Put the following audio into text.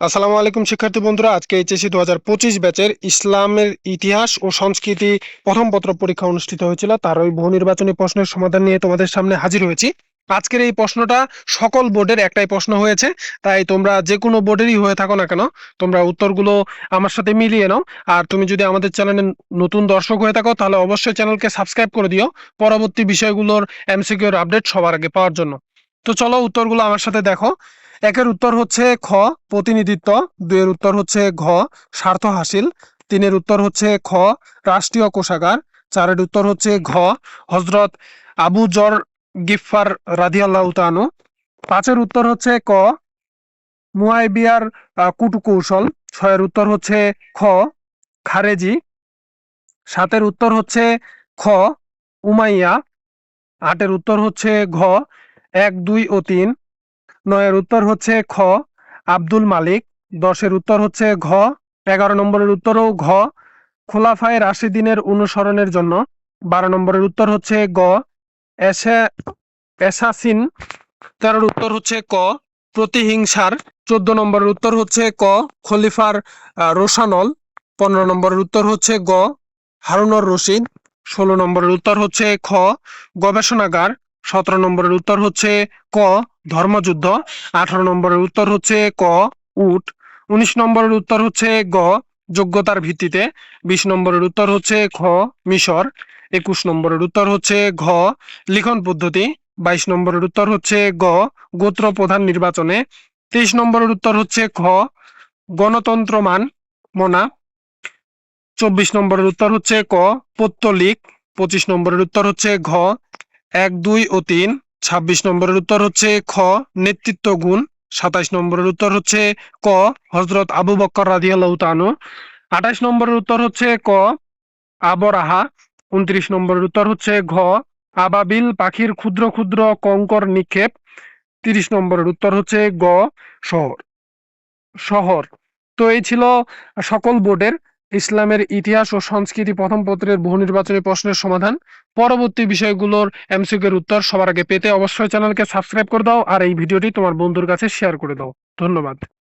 আসসালামু আলাইকুম, শিক্ষার্থী বন্ধুরা। আজকে এইচএসসি দু হাজার পঁচিশ ব্যাচের ইসলামের ইতিহাস ও সংস্কৃতি প্রথম পত্র পরীক্ষা অনুষ্ঠিত হয়েছিল। তার ওই বহু নির্বাচনী প্রশ্নের সমাধান নিয়ে তোমাদের সামনে হাজির হয়েছি। আজকের এই প্রশ্নটা সকল বোর্ডের একটাই প্রশ্ন হয়েছে। তাই তোমরা যে কোনো বোর্ডেরই হয়ে থাকো না কেন, তোমরা উত্তরগুলো আমার সাথে মিলিয়ে নাও। আর তুমি যদি আমাদের চ্যানেলে নতুন দর্শক হয়ে থাকো, তাহলে অবশ্যই চ্যানেলকে সাবস্ক্রাইব করে দিও পরবর্তী বিষয়গুলোর এমসিকিউর আপডেট সবার আগে পাওয়ার জন্য। তো চলো উত্তরগুলো আমার সাথে দেখো। একের উত্তর হচ্ছে খ, প্রতিনিধিত্ব। দুইয়ের উত্তর হচ্ছে ঘ, স্বার্থ হাসিল। তিনের উত্তর হচ্ছে খ, রাষ্ট্রীয় কোষাগার। চারের উত্তর হচ্ছে ঘ হজরত আবু জর গিফার রাদিয়াল্লাহ তানু পাঁচের উত্তর হচ্ছে ক মুয়াইবিয়ার কুটকৌশল। ছয়ের উত্তর হচ্ছে খ, খারেজি। সাতের উত্তর হচ্ছে খ, উমাইয়া। আটের উত্তর হচ্ছে ঘ, এক, দুই ও তিন। নয়ের উত্তর হচ্ছে খ। আব্দুল মালিক। দশের উত্তর হচ্ছে ঘ। এগারো নম্বরের উত্তরও ঘ। খোলাফায় রাশিদিনের অনুসরণের জন্য। বারো নম্বরের উত্তর হচ্ছে গ। এসাসিন তেরোর উত্তর হচ্ছে ক। প্রতিহিংসার। চোদ্দ নম্বরের উত্তর হচ্ছে ক। খলিফার রোশানল। পনেরো নম্বরের উত্তর হচ্ছে গ। হারুনর রশিদ। ষোলো নম্বরের উত্তর হচ্ছে খ। গবেষণাগার। সতেরো নম্বরের উত্তর হচ্ছে ক, ধর্মযুদ্ধ। আঠারো নম্বরের উত্তর হচ্ছে ক, উট। উনিশ নম্বরের উত্তর হচ্ছে গ, যোগ্যতার ভিত্তিতে। বিশ নম্বরের উত্তর হচ্ছে খ, মিশর। একুশ নম্বরের উত্তর হচ্ছে ঘ, লিখন পদ্ধতি। বাইশ নম্বরের উত্তর হচ্ছে গ, গোত্র প্রধান নির্বাচনে। তেইশ নম্বরের উত্তর হচ্ছে খ, গণতন্ত্র মান মনা। চব্বিশ নম্বরের উত্তর হচ্ছে ক, পত্তলিক। পঁচিশ নম্বরের উত্তর হচ্ছে ঘ এক, দুই ও তিন। ছাব্বিশ নম্বরের উত্তর হচ্ছে খ, নেতৃত্ব গুণ। সাতাইশ নম্বরের উত্তর হচ্ছে ক হজরত আবু বক্কর রাদিয়াল্লাহু তাআনু আঠাইশ নম্বরের উত্তর হচ্ছে ক, আবরাহা। উনত্রিশ নম্বরের উত্তর হচ্ছে ঘ, আবাবিল পাখির ক্ষুদ্র ক্ষুদ্র কঙ্কর নিক্ষেপ। তিরিশ নম্বরের উত্তর হচ্ছে গ, শহর। শহর। তো এই ছিল সকল বোর্ডের ইসলামের ইতিহাস ও সংস্কৃতি প্রথম পত্রের বহু নির্বাচনী প্রশ্নের সমাধান। পরবর্তী বিষয়গুলোর এমসিকের উত্তর সবার আগে পেতে অবশ্যই চ্যানেলকে সাবস্ক্রাইব করে দাও আর এই ভিডিওটি তোমার বন্ধুর কাছে শেয়ার করে দাও। ধন্যবাদ।